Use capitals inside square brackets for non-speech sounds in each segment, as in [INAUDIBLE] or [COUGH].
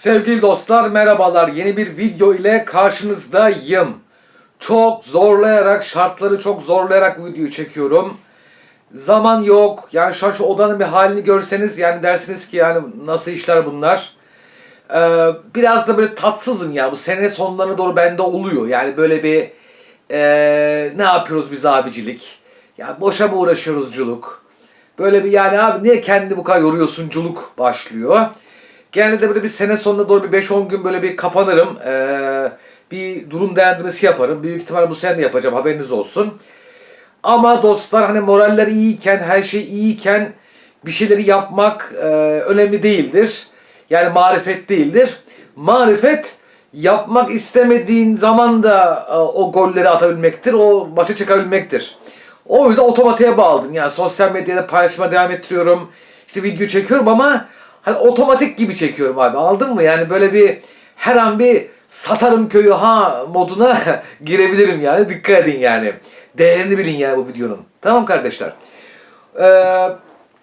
Sevgili dostlar merhabalar. Yeni bir video ile karşınızdayım. Çok zorlayarak, şartları çok zorlayarak bu videoyu çekiyorum. Zaman yok. Yani şu an şu odanın bir halini görseniz yani dersiniz ki yani nasıl işler bunlar. Ee, biraz da böyle tatsızım ya. Bu sene sonlarına doğru bende oluyor. Yani böyle bir ee, ne yapıyoruz biz abicilik? Ya boşa mı uğraşıyoruzculuk? Böyle bir yani abi niye kendini bu kadar yoruyorsunculuk başlıyor. Genelde böyle bir sene sonuna doğru bir 5-10 gün böyle bir kapanırım. Ee, bir durum değerlendirmesi yaparım. Büyük ihtimal bu sene yapacağım haberiniz olsun. Ama dostlar hani moraller iyiyken, her şey iyiyken bir şeyleri yapmak e, önemli değildir. Yani marifet değildir. Marifet yapmak istemediğin zaman da e, o golleri atabilmektir. O maça çıkabilmektir. O yüzden otomatiğe bağladım. Yani sosyal medyada paylaşıma devam ettiriyorum. İşte video çekiyorum ama hani otomatik gibi çekiyorum abi. Anladın mı? Yani böyle bir her an bir satarım köyü ha moduna [LAUGHS] girebilirim yani. Dikkat edin yani. Değerini bilin yani bu videonun. Tamam kardeşler. Ee,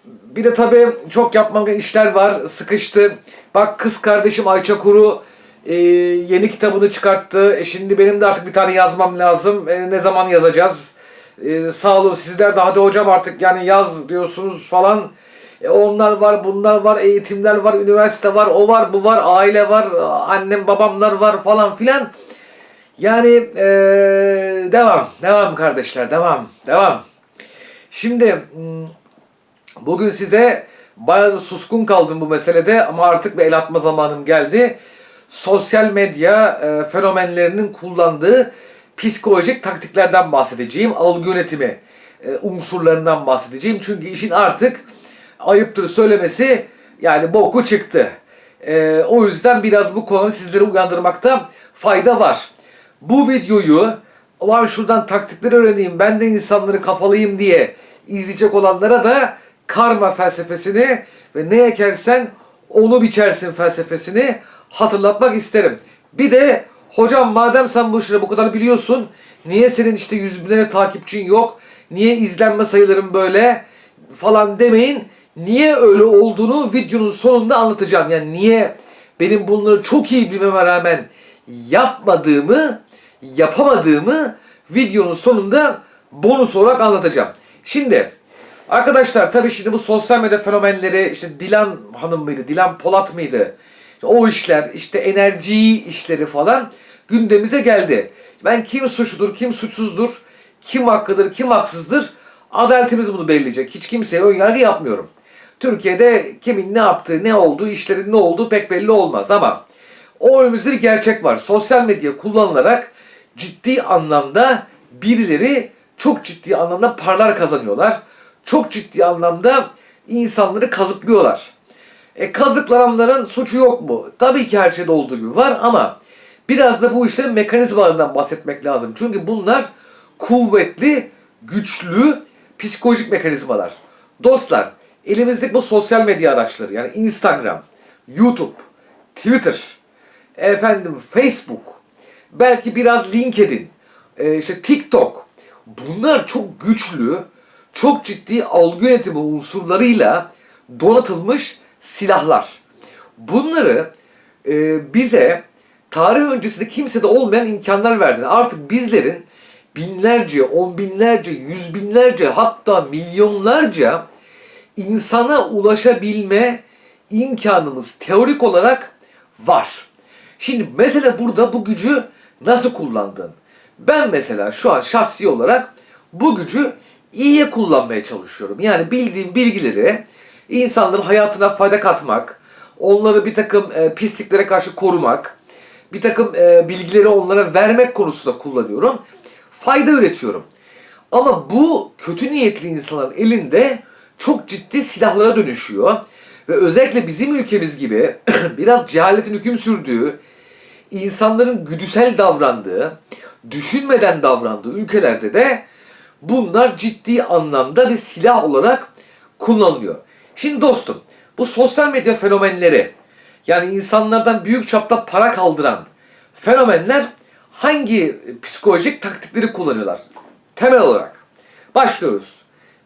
bir de tabii çok gereken işler var. Sıkıştı. Bak kız kardeşim Ayça Kuru e, yeni kitabını çıkarttı. E şimdi benim de artık bir tane yazmam lazım. E, ne zaman yazacağız? E, sağ olun sizler de hadi hocam artık yani yaz diyorsunuz falan. E, onlar var, bunlar var, eğitimler var, üniversite var, o var, bu var, aile var, annem babamlar var falan filan. Yani e, devam, devam kardeşler, devam, devam. Şimdi hmm, bugün size bayağı suskun kaldım bu meselede ama artık bir el atma zamanım geldi. Sosyal medya e, fenomenlerinin kullandığı psikolojik taktiklerden bahsedeceğim. Algı yönetimi e, unsurlarından bahsedeceğim. Çünkü işin artık ayıptır söylemesi yani boku çıktı. E, o yüzden biraz bu konuyu sizleri uyandırmakta fayda var. Bu videoyu ulan şuradan taktikleri öğreneyim ben de insanları kafalayayım diye izleyecek olanlara da karma felsefesini ve ne ekersen onu biçersin felsefesini hatırlatmak isterim. Bir de hocam madem sen bu işleri bu kadar biliyorsun niye senin işte yüz binlere takipçin yok niye izlenme sayıların böyle falan demeyin. Niye öyle olduğunu videonun sonunda anlatacağım. Yani niye benim bunları çok iyi bilmeme rağmen yapmadığımı, yapamadığımı videonun sonunda bonus olarak anlatacağım. Şimdi arkadaşlar tabii şimdi bu sosyal medya fenomenleri işte Dilan Hanım mıydı, Dilan Polat mıydı? İşte o işler, işte enerji işleri falan gündemimize geldi. Ben kim suçludur, kim suçsuzdur, kim haklıdır, kim haksızdır adaletimiz bunu belirleyecek. Hiç kimseye önyargı yapmıyorum. Türkiye'de kimin ne yaptığı, ne olduğu, işlerin ne olduğu pek belli olmaz ama o önümüzde bir gerçek var. Sosyal medya kullanılarak ciddi anlamda birileri çok ciddi anlamda paralar kazanıyorlar. Çok ciddi anlamda insanları kazıklıyorlar. E kazıklananların suçu yok mu? Tabii ki her şeyde olduğu gibi var ama biraz da bu işlerin mekanizmalarından bahsetmek lazım. Çünkü bunlar kuvvetli, güçlü psikolojik mekanizmalar. Dostlar, elimizdeki bu sosyal medya araçları yani Instagram, YouTube, Twitter, efendim Facebook, belki biraz LinkedIn, e, işte TikTok. Bunlar çok güçlü, çok ciddi algı yönetimi unsurlarıyla donatılmış silahlar. Bunları e, bize tarih öncesinde kimsede olmayan imkanlar verdi. Artık bizlerin binlerce, on binlerce, yüz binlerce hatta milyonlarca insana ulaşabilme imkanımız teorik olarak var. Şimdi mesele burada bu gücü nasıl kullandın? Ben mesela şu an şahsi olarak bu gücü iyiye kullanmaya çalışıyorum. Yani bildiğim bilgileri insanların hayatına fayda katmak, onları bir takım e, pisliklere karşı korumak, bir takım e, bilgileri onlara vermek konusunda kullanıyorum. Fayda üretiyorum. Ama bu kötü niyetli insanların elinde çok ciddi silahlara dönüşüyor. Ve özellikle bizim ülkemiz gibi [CLEARS THROAT] biraz cehaletin hüküm sürdüğü, insanların güdüsel davrandığı, düşünmeden davrandığı ülkelerde de bunlar ciddi anlamda bir silah olarak kullanılıyor. Şimdi dostum bu sosyal medya fenomenleri yani insanlardan büyük çapta para kaldıran fenomenler hangi psikolojik taktikleri kullanıyorlar? Temel olarak. Başlıyoruz.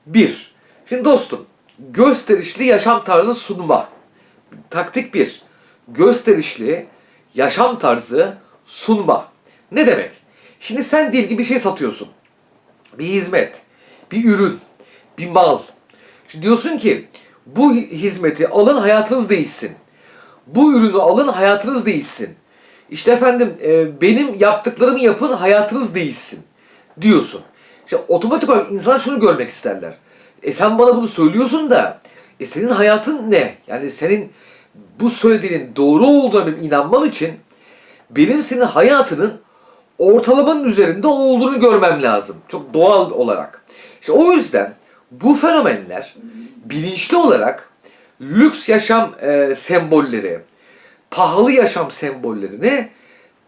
Bir. Şimdi dostum gösterişli yaşam tarzı sunma. Taktik bir. gösterişli yaşam tarzı sunma. Ne demek? Şimdi sen diyelim ki bir şey satıyorsun. Bir hizmet, bir ürün, bir mal. Şimdi diyorsun ki bu hizmeti alın hayatınız değişsin. Bu ürünü alın hayatınız değişsin. İşte efendim e, benim yaptıklarımı yapın hayatınız değişsin diyorsun. İşte otomatik olarak insanlar şunu görmek isterler. E sen bana bunu söylüyorsun da e senin hayatın ne? Yani senin bu söylediğinin doğru olduğuna benim inanmam için benim senin hayatının ortalamanın üzerinde olduğunu görmem lazım. Çok doğal olarak. İşte o yüzden bu fenomenler bilinçli olarak lüks yaşam e, sembolleri, pahalı yaşam sembollerini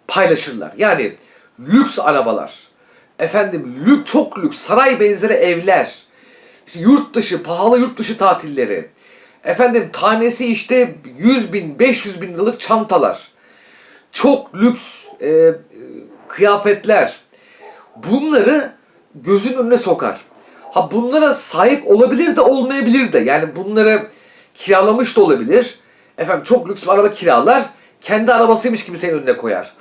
paylaşırlar. Yani lüks arabalar, efendim lük çok lüks saray benzeri evler, işte yurt dışı pahalı yurt dışı tatilleri, efendim tanesi işte 100 bin 500 bin liralık çantalar, çok lüks e, e, kıyafetler bunları gözün önüne sokar. Ha bunlara sahip olabilir de olmayabilir de. Yani bunları kiralamış da olabilir. Efendim çok lüks bir araba kiralar. Kendi arabasıymış gibi senin önüne koyar.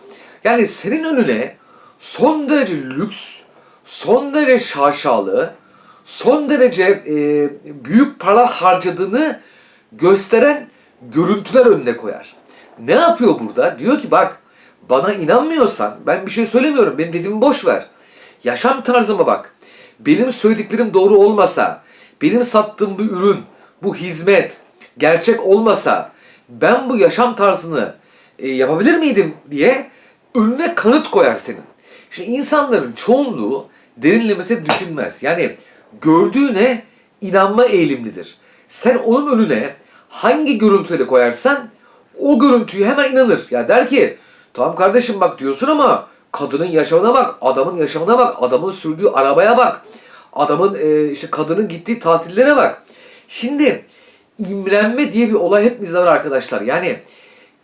Yani senin önüne son derece lüks, son derece şaşalı, son derece e, büyük paralar harcadığını gösteren görüntüler önüne koyar. Ne yapıyor burada? Diyor ki bak bana inanmıyorsan ben bir şey söylemiyorum. Benim dediğimi boş ver. Yaşam tarzıma bak. Benim söylediklerim doğru olmasa, benim sattığım bu ürün, bu hizmet gerçek olmasa ben bu yaşam tarzını e, yapabilir miydim diye önüne kanıt koyar senin. Şimdi insanların çoğunluğu derinlemesi düşünmez. Yani gördüğüne inanma eğilimlidir. Sen onun önüne hangi görüntüleri koyarsan o görüntüyü hemen inanır. Ya der ki tamam kardeşim bak diyorsun ama kadının yaşamına bak, adamın yaşamına bak, adamın sürdüğü arabaya bak, adamın e, işte kadının gittiği tatillere bak. Şimdi imrenme diye bir olay hepimizde var arkadaşlar. Yani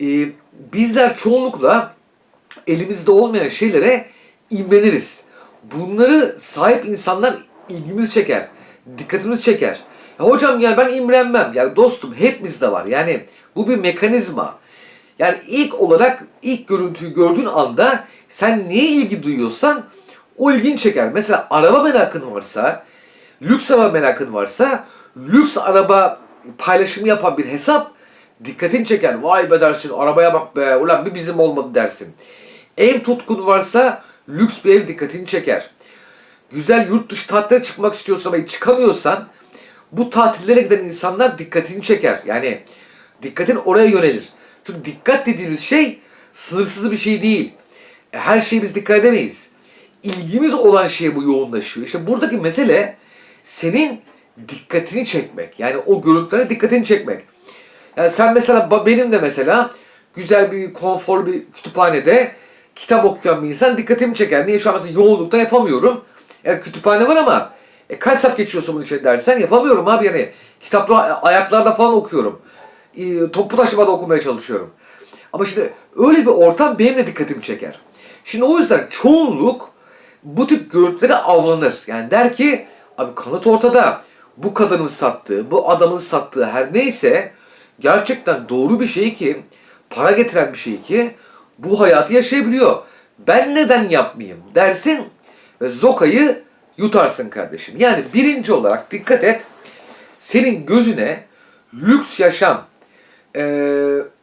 e, bizler çoğunlukla elimizde olmayan şeylere imreniriz. Bunları sahip insanlar ilgimizi çeker, dikkatimizi çeker. Ya hocam yani ben imrenmem. Yani dostum hepimizde var. Yani bu bir mekanizma. Yani ilk olarak ilk görüntüyü gördüğün anda sen neye ilgi duyuyorsan o ilgini çeker. Mesela araba merakın varsa, lüks araba merakın varsa, lüks araba paylaşımı yapan bir hesap dikkatini çeker. Vay be dersin arabaya bak be ulan bir bizim olmadı dersin. Ev tutkun varsa lüks bir ev dikkatini çeker. Güzel yurt dışı tatillere çıkmak istiyorsan ama çıkamıyorsan bu tatillere giden insanlar dikkatini çeker. Yani dikkatin oraya yönelir. Çünkü dikkat dediğimiz şey sınırsız bir şey değil. E, Her şeyi biz dikkat edemeyiz. İlgimiz olan şeye bu yoğunlaşıyor. İşte buradaki mesele senin dikkatini çekmek. Yani o görüntülere dikkatini çekmek. Yani sen mesela benim de mesela güzel bir konforlu bir kütüphanede kitap okuyan bir insan dikkatimi çeker. Niye şu an mesela yoğunlukta yapamıyorum. Yani kütüphane var ama e, kaç saat geçiyorsun bunun için dersen yapamıyorum abi yani. Kitapları ayaklarda falan okuyorum. E, toplu taşımada okumaya çalışıyorum. Ama şimdi öyle bir ortam benim de dikkatimi çeker. Şimdi o yüzden çoğunluk bu tip görüntülere avlanır. Yani der ki abi kanıt ortada. Bu kadının sattığı, bu adamın sattığı her neyse gerçekten doğru bir şey ki, para getiren bir şey ki bu hayatı yaşayabiliyor. Ben neden yapmayayım dersin zokayı yutarsın kardeşim. Yani birinci olarak dikkat et. Senin gözüne lüks yaşam e,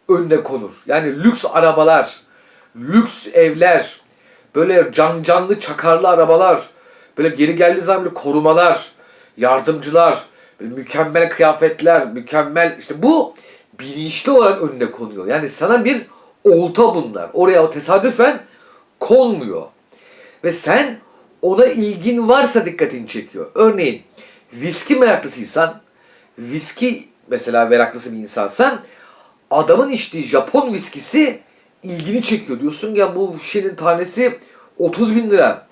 önüne konur. Yani lüks arabalar, lüks evler, böyle can canlı çakarlı arabalar, böyle geri geldiği zaman böyle korumalar, yardımcılar, böyle mükemmel kıyafetler, mükemmel işte bu bilinçli olarak önüne konuyor. Yani sana bir olta bunlar. Oraya tesadüfen konmuyor. Ve sen ona ilgin varsa dikkatini çekiyor. Örneğin viski meraklısıysan, viski mesela meraklısı bir insansan adamın içtiği Japon viskisi ilgini çekiyor. Diyorsun ya bu şişenin tanesi 30 bin lira.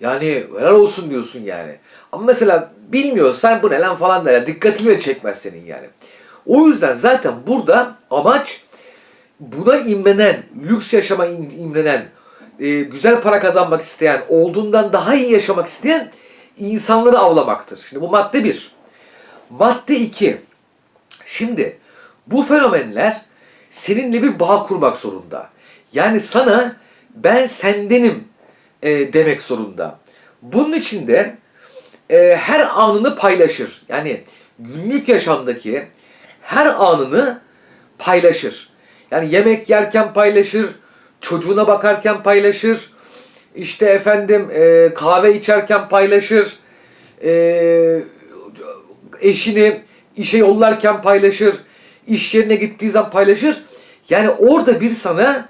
Yani helal olsun diyorsun yani. Ama mesela bilmiyorsan bu ne lan falan da ya dikkatini bile çekmez senin yani. O yüzden zaten burada amaç buna imrenen, lüks yaşama im- imrenen, e, güzel para kazanmak isteyen, olduğundan daha iyi yaşamak isteyen insanları avlamaktır. Şimdi bu madde bir. Madde iki. Şimdi bu fenomenler seninle bir bağ kurmak zorunda. Yani sana ben sendenim e, demek zorunda. Bunun için de e, her anını paylaşır. Yani günlük yaşamdaki her anını paylaşır. Yani yemek yerken paylaşır, çocuğuna bakarken paylaşır, işte efendim e, kahve içerken paylaşır, e, eşini işe yollarken paylaşır, iş yerine gittiği zaman paylaşır. Yani orada bir sana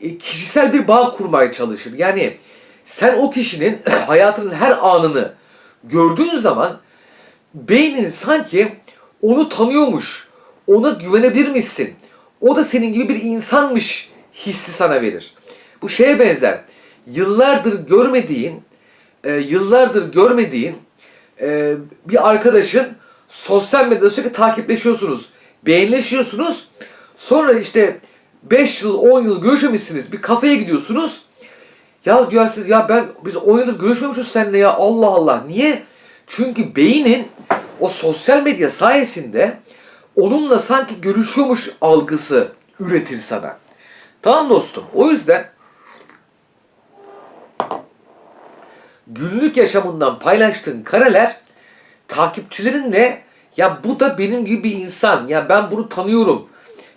e, kişisel bir bağ kurmaya çalışır. Yani sen o kişinin [CLEARS THROAT] hayatının her anını gördüğün zaman beynin sanki onu tanıyormuş, ona güvenebilirmişsin. O da senin gibi bir insanmış hissi sana verir. Bu şeye benzer. Yıllardır görmediğin, e, yıllardır görmediğin e, bir arkadaşın sosyal medyada sürekli takipleşiyorsunuz, beğenileşiyorsunuz. Sonra işte 5 yıl, 10 yıl görüşmemişsiniz. Bir kafeye gidiyorsunuz. Ya diyor siz ya ben biz 10 yıldır görüşmemişiz seninle ya Allah Allah. Niye? Çünkü beynin o sosyal medya sayesinde onunla sanki görüşüyormuş algısı üretir sana. Tamam dostum. O yüzden günlük yaşamından paylaştığın kareler takipçilerinle ya bu da benim gibi bir insan. Ya ben bunu tanıyorum.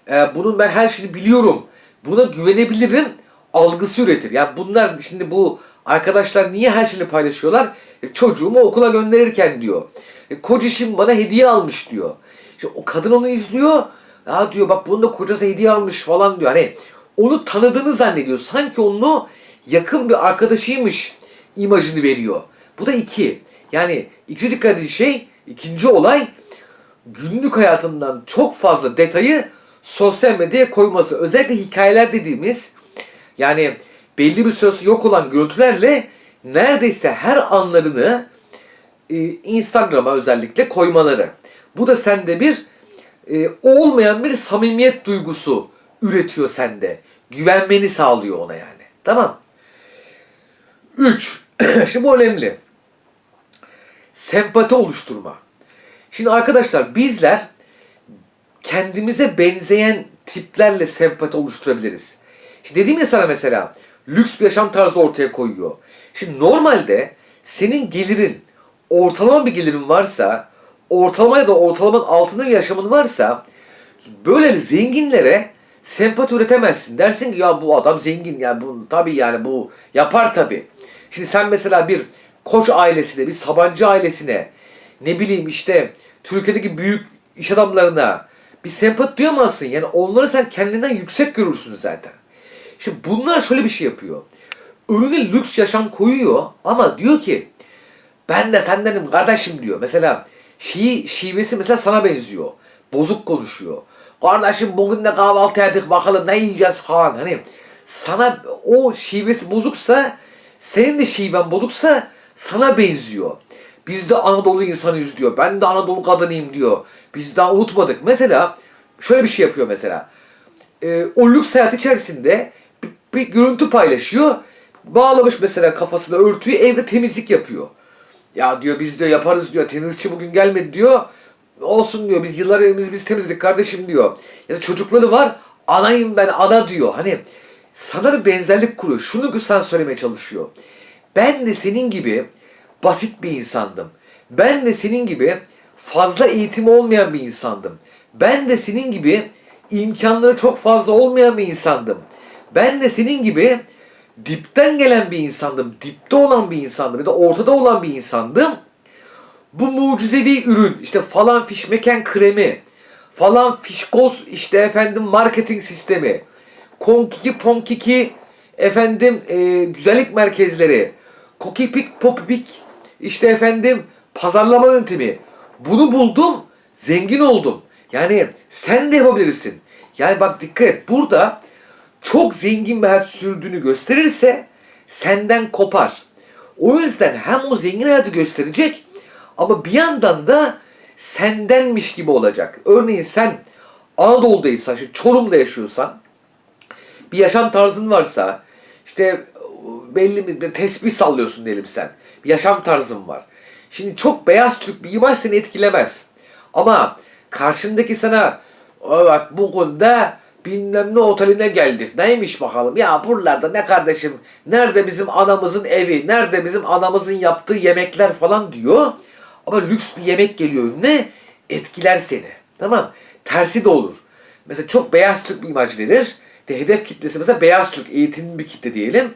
Ee, bunun ben her şeyini biliyorum. Buna güvenebilirim algısı üretir. Yani bunlar şimdi bu arkadaşlar niye her şeyini paylaşıyorlar? E, çocuğumu okula gönderirken diyor. E, kocişim bana hediye almış diyor. İşte o kadın onu izliyor. Ya diyor bak bunun da kocası hediye almış falan diyor. Hani onu tanıdığını zannediyor. Sanki onu yakın bir arkadaşıymış imajını veriyor. Bu da iki. Yani ikinci dikkat edin şey, ikinci olay günlük hayatından çok fazla detayı sosyal medyaya koyması. Özellikle hikayeler dediğimiz yani belli bir süresi yok olan görüntülerle neredeyse her anlarını e, Instagram'a özellikle koymaları. Bu da sende bir e, olmayan bir samimiyet duygusu üretiyor sende. Güvenmeni sağlıyor ona yani. Tamam. 3. [CLEARS THROAT] Şimdi bu önemli. Sempati oluşturma. Şimdi arkadaşlar bizler kendimize benzeyen tiplerle sempati oluşturabiliriz. Şimdi dedim ya sana mesela lüks bir yaşam tarzı ortaya koyuyor. Şimdi normalde senin gelirin ortalama bir gelirin varsa ortalama ya da ortalamanın altında bir yaşamın varsa böyle zenginlere sempati üretemezsin. Dersin ki ya bu adam zengin yani bu tabii yani bu yapar tabii. Şimdi sen mesela bir Koç ailesine, bir Sabancı ailesine ne bileyim işte Türkiye'deki büyük iş adamlarına bir sempati duyamazsın. Yani onları sen kendinden yüksek görürsün zaten. Şimdi bunlar şöyle bir şey yapıyor. Önüne lüks yaşam koyuyor ama diyor ki ben de sendenim kardeşim diyor. Mesela şi, şivesi mesela sana benziyor. Bozuk konuşuyor. Kardeşim bugün de kahvaltı ettik bakalım ne yiyeceğiz falan. Hani sana o şivesi bozuksa senin de şiven bozuksa sana benziyor. Biz de Anadolu insanıyız diyor. Ben de Anadolu kadınıyım diyor. Biz daha unutmadık. Mesela şöyle bir şey yapıyor mesela. Ee, o lüks hayat içerisinde bir, bir görüntü paylaşıyor. Bağlamış mesela kafasına örtüyü evde temizlik yapıyor. Ya diyor biz diyor yaparız diyor. Temizlikçi bugün gelmedi diyor. Olsun diyor. Biz yıllar evimizi biz temizledik kardeşim diyor. Ya da çocukları var. Anayım ben ana diyor. Hani sana bir benzerlik kuruyor. Şunu sana söylemeye çalışıyor. Ben de senin gibi basit bir insandım. Ben de senin gibi fazla eğitimi olmayan bir insandım. Ben de senin gibi imkanları çok fazla olmayan bir insandım. Ben de senin gibi dipten gelen bir insandım. Dipte olan bir insandım. Ya da ortada olan bir insandım. Bu mucizevi ürün işte falan fişmeken kremi, falan fişkoz işte efendim marketing sistemi, konkiki ponkiki efendim e, güzellik merkezleri, kokipik popipik işte efendim pazarlama yöntemi. Bunu buldum, zengin oldum. Yani sen de yapabilirsin. Yani bak dikkat et burada çok zengin bir hayat sürdüğünü gösterirse senden kopar. O yüzden hem o zengin hayatı gösterecek ama bir yandan da sendenmiş gibi olacak. Örneğin sen Anadolu'daysan, işte Çorum'da yaşıyorsan bir yaşam tarzın varsa işte belli bir tesbih sallıyorsun diyelim sen. Bir yaşam tarzın var. Şimdi çok beyaz Türk bir imaj seni etkilemez. Ama karşındaki sana evet bu konuda bilmem ne oteline geldik. Neymiş bakalım? Ya buralarda ne kardeşim? Nerede bizim anamızın evi? Nerede bizim anamızın yaptığı yemekler falan diyor. Ama lüks bir yemek geliyor önüne. Etkiler seni. Tamam. Tersi de olur. Mesela çok beyaz Türk bir imaj verir. De hedef kitlesi mesela beyaz Türk eğitimli bir kitle diyelim.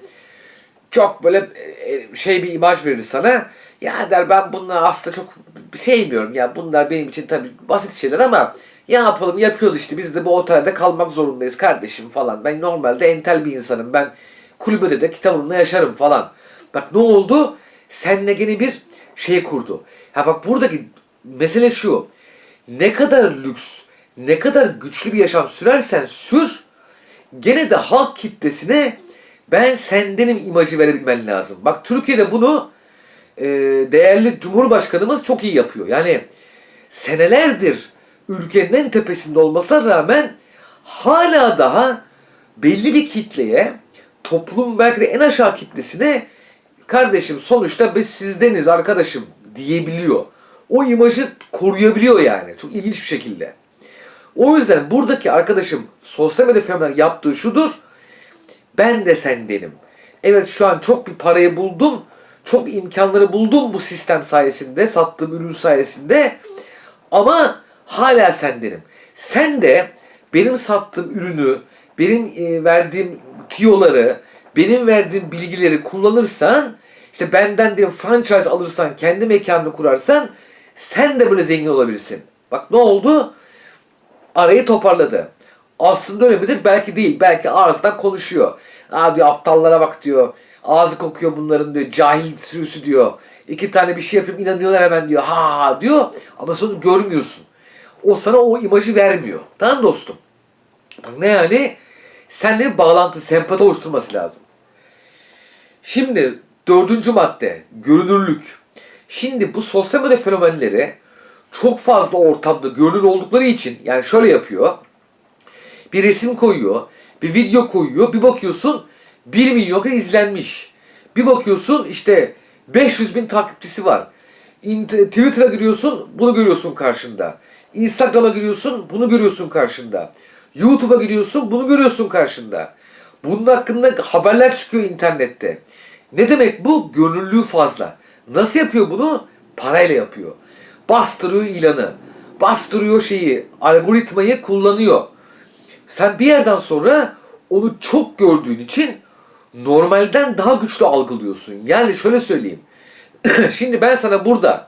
Çok böyle e, şey bir imaj verir sana. Ya der ben bunları aslında çok sevmiyorum ya bunlar benim için tabii basit şeyler ama ya yapalım yapıyoruz işte biz de bu otelde kalmak zorundayız kardeşim falan. Ben normalde entel bir insanım ben kulübede de kitabımla yaşarım falan. Bak ne oldu? Senle gene bir şey kurdu. Ha bak buradaki mesele şu. Ne kadar lüks, ne kadar güçlü bir yaşam sürersen sür gene de halk kitlesine ben sendenim imajı verebilmen lazım. Bak Türkiye'de bunu e, değerli Cumhurbaşkanımız çok iyi yapıyor. Yani senelerdir ülkenin en tepesinde olmasına rağmen hala daha belli bir kitleye, toplum belki de en aşağı kitlesine kardeşim sonuçta biz sizdeniz arkadaşım diyebiliyor. O imajı koruyabiliyor yani. Çok ilginç bir şekilde. O yüzden buradaki arkadaşım sosyal medya fenomen yaptığı şudur. Ben de sendenim. Evet şu an çok bir parayı buldum. Çok imkanları buldum bu sistem sayesinde. Sattığım ürün sayesinde. Ama hala sendenim. Sen de benim sattığım ürünü, benim e, verdiğim tiyoları, benim verdiğim bilgileri kullanırsan, işte benden diye franchise alırsan, kendi mekanını kurarsan sen de böyle zengin olabilirsin. Bak ne oldu? arayı toparladı. Aslında öyle midir? Belki değil. Belki ağzından konuşuyor. Aa diyor aptallara bak diyor. Ağzı kokuyor bunların diyor. Cahil sürüsü diyor. İki tane bir şey yapayım inanıyorlar hemen diyor. Ha diyor. Ama sonra görmüyorsun. O sana o imajı vermiyor. Tamam dostum? Bak ne yani? Seninle bir bağlantı, sempati oluşturması lazım. Şimdi dördüncü madde görünürlük. Şimdi bu sosyal medya fenomenleri çok fazla ortamda görünür oldukları için yani şöyle yapıyor. Bir resim koyuyor, bir video koyuyor, bir bakıyorsun 1 milyon kez izlenmiş. Bir bakıyorsun işte 500 bin takipçisi var. Twitter'a giriyorsun bunu görüyorsun karşında. Instagram'a giriyorsun bunu görüyorsun karşında. YouTube'a giriyorsun bunu görüyorsun karşında. Bunun hakkında haberler çıkıyor internette. Ne demek bu? Gönüllülüğü fazla. Nasıl yapıyor bunu? Parayla yapıyor. Bastırıyor ilanı. Bastırıyor şeyi. Algoritmayı kullanıyor. Sen bir yerden sonra onu çok gördüğün için normalden daha güçlü algılıyorsun. Yani şöyle söyleyeyim. [CLEARS THROAT] Şimdi ben sana burada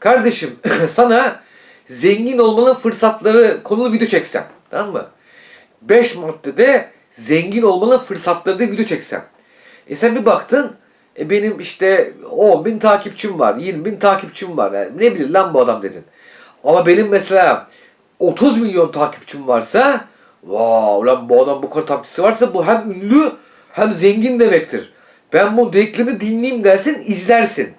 kardeşim [CLEARS THROAT] sana zengin olmanın fırsatları konulu video çeksem. Tamam mı? 5 maddede zengin olmanın fırsatları diye video çeksem. E sen bir baktın e benim işte 10 bin takipçim var, 20 bin takipçim var. Yani ne bilir lan bu adam dedin. Ama benim mesela 30 milyon takipçim varsa wow lan bu adam bu kadar takipçisi varsa bu hem ünlü hem zengin demektir. Ben bu dediklerini dinleyeyim dersin izlersin.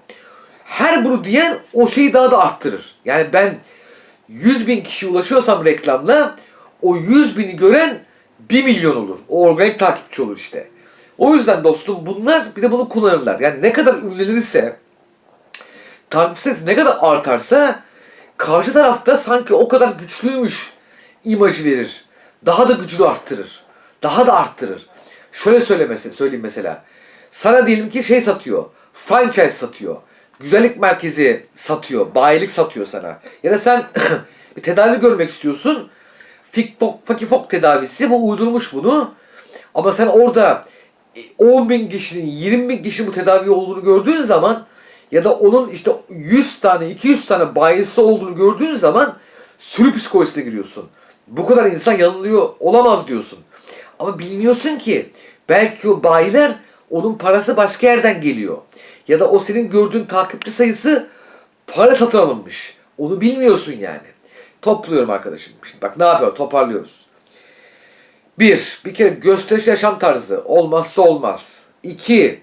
Her bunu diyen o şeyi daha da arttırır. Yani ben 100 bin kişi ulaşıyorsam reklamla o 100 bini gören 1 milyon olur. O organik takipçi olur işte. O yüzden dostum bunlar bir de bunu kullanırlar. Yani ne kadar ünlenirse sayısı ne kadar artarsa karşı tarafta sanki o kadar güçlüymüş imajı verir. Daha da gücünü arttırır. Daha da arttırır. Şöyle söylemesi, söyleyeyim mesela. Sana diyelim ki şey satıyor. Franchise satıyor. Güzellik merkezi satıyor. Bayilik satıyor sana. Ya da sen [CLEARS THROAT] bir tedavi görmek istiyorsun. Fikfok, fakifok tedavisi. Bu uydurmuş bunu. Ama sen orada 10 bin kişinin 20 bin kişi bu tedavi olduğunu gördüğün zaman ya da onun işte 100 tane 200 tane bayisi olduğunu gördüğün zaman sürü psikolojisine giriyorsun. Bu kadar insan yanılıyor olamaz diyorsun. Ama bilmiyorsun ki belki o bayiler onun parası başka yerden geliyor. Ya da o senin gördüğün takipçi sayısı para satın alınmış. Onu bilmiyorsun yani. Topluyorum arkadaşım. Şimdi bak ne yapıyor? Toparlıyoruz. Bir, bir kere gösteriş yaşam tarzı olmazsa olmaz. İki,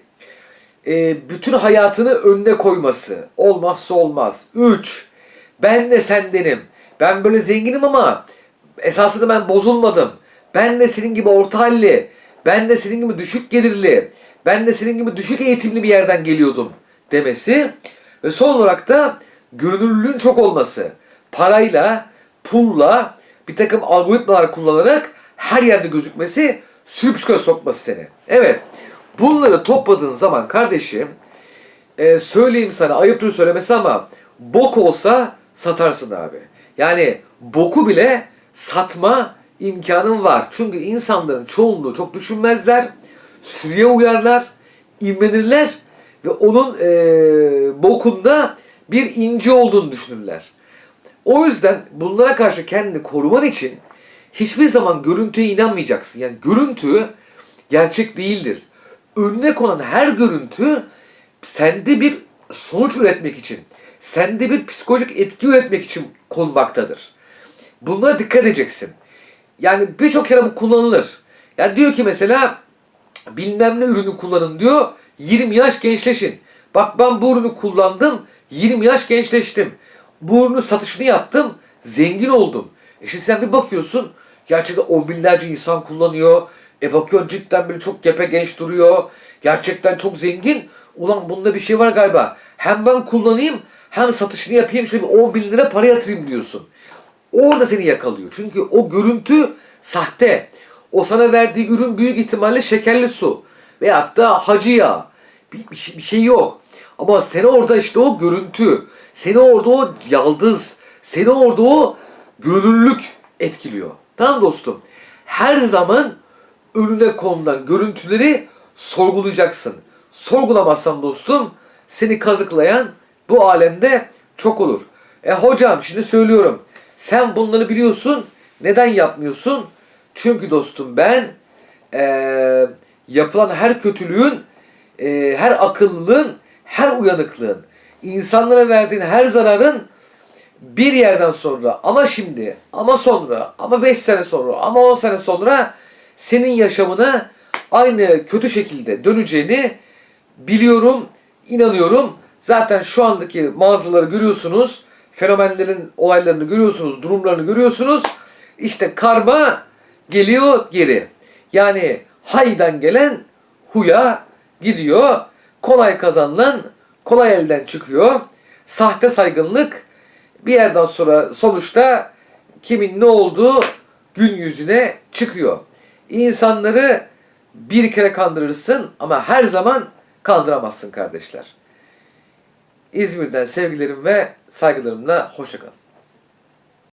e, bütün hayatını önüne koyması olmazsa olmaz. Üç, ben de sendenim. Ben böyle zenginim ama esasında ben bozulmadım. Ben de senin gibi orta halli. Ben de senin gibi düşük gelirli. Ben de senin gibi düşük eğitimli bir yerden geliyordum demesi. Ve son olarak da görünürlüğün çok olması. Parayla, pulla, bir takım algoritmalar kullanarak her yerde gözükmesi psikoloji sokması seni. Evet. Bunları topladığın zaman kardeşim e, söyleyeyim sana ayıptır söylemesi ama bok olsa satarsın abi. Yani boku bile satma imkanın var. Çünkü insanların çoğunluğu çok düşünmezler. Sürüye uyarlar, imrenirler ve onun e, bokunda bir inci olduğunu düşünürler. O yüzden bunlara karşı kendini koruman için hiçbir zaman görüntüye inanmayacaksın. Yani görüntü gerçek değildir. Önüne konan her görüntü sende bir sonuç üretmek için, sende bir psikolojik etki üretmek için konmaktadır. Bunlara dikkat edeceksin. Yani birçok kere bu kullanılır. Yani diyor ki mesela bilmem ne ürünü kullanın diyor. 20 yaş gençleşin. Bak ben bu ürünü kullandım. 20 yaş gençleştim. Bu ürünün satışını yaptım. Zengin oldum. E şimdi sen bir bakıyorsun. Gerçekten on binlerce insan kullanıyor. E bakıyorsun cidden böyle çok gepe genç duruyor. Gerçekten çok zengin. Ulan bunda bir şey var galiba. Hem ben kullanayım hem satışını yapayım. Şöyle bir 10 bin lira para yatırayım diyorsun. Orada seni yakalıyor. Çünkü o görüntü sahte. O sana verdiği ürün büyük ihtimalle şekerli su. Veyahut da hacı yağı. Bir, bir, şey, bir şey yok. Ama seni orada işte o görüntü, seni orada o yaldız, seni orada o görünürlük etkiliyor. Tamam dostum? Her zaman önüne konulan görüntüleri sorgulayacaksın. Sorgulamazsan dostum seni kazıklayan bu alemde çok olur. E hocam şimdi söylüyorum. Sen bunları biliyorsun. Neden yapmıyorsun? Çünkü dostum ben eee, yapılan her kötülüğün, eee, her akıllılığın, her uyanıklığın, insanlara verdiğin her zararın bir yerden sonra ama şimdi ama sonra ama 5 sene sonra ama 10 sene sonra senin yaşamına aynı kötü şekilde döneceğini biliyorum, inanıyorum. Zaten şu andaki mağazaları görüyorsunuz. Fenomenlerin olaylarını görüyorsunuz, durumlarını görüyorsunuz. İşte karma geliyor geri. Yani haydan gelen huya gidiyor. Kolay kazanılan kolay elden çıkıyor. Sahte saygınlık bir yerden sonra sonuçta kimin ne olduğu gün yüzüne çıkıyor. İnsanları bir kere kandırırsın ama her zaman kandıramazsın kardeşler. İzmir'den sevgilerim ve saygılarımla hoşçakalın.